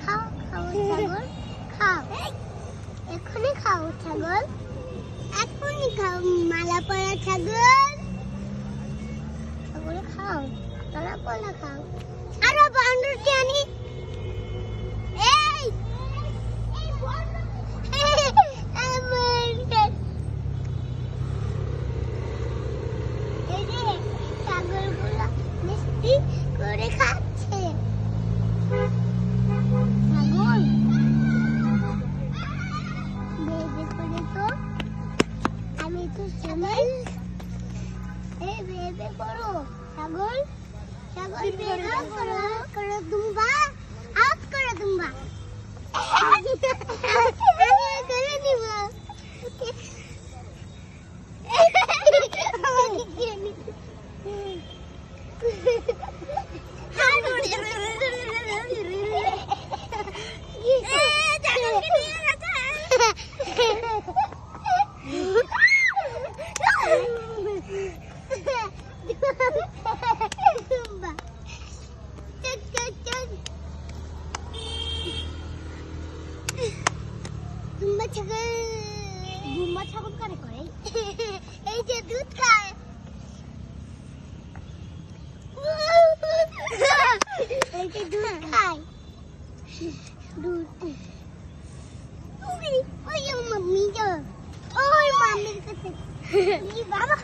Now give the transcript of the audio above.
খাও খাও ছাগল, খাও। এখনই খাও ছাগল। এখনই খাও মালা ছাগল। ছাগল খাও পরা খাও বান্দরকে আনি এই এই বান্দর আমার এই যে ছাগলগুলো মিষ্টি করে খাচ্ছে ছাগল বেবে করে তো আমি তো সময় এই বেবে করো ছাগল ছাগল বেবে করো করো দুম্বা আপ করো দুম্বা আমি দুম্বা ছাগল দুম্বা ছাগল কারে করে? এই যে দুধ খায়। এই যে দুধ খায়। দুধ। ওই ওই মাম্মি যা বাবা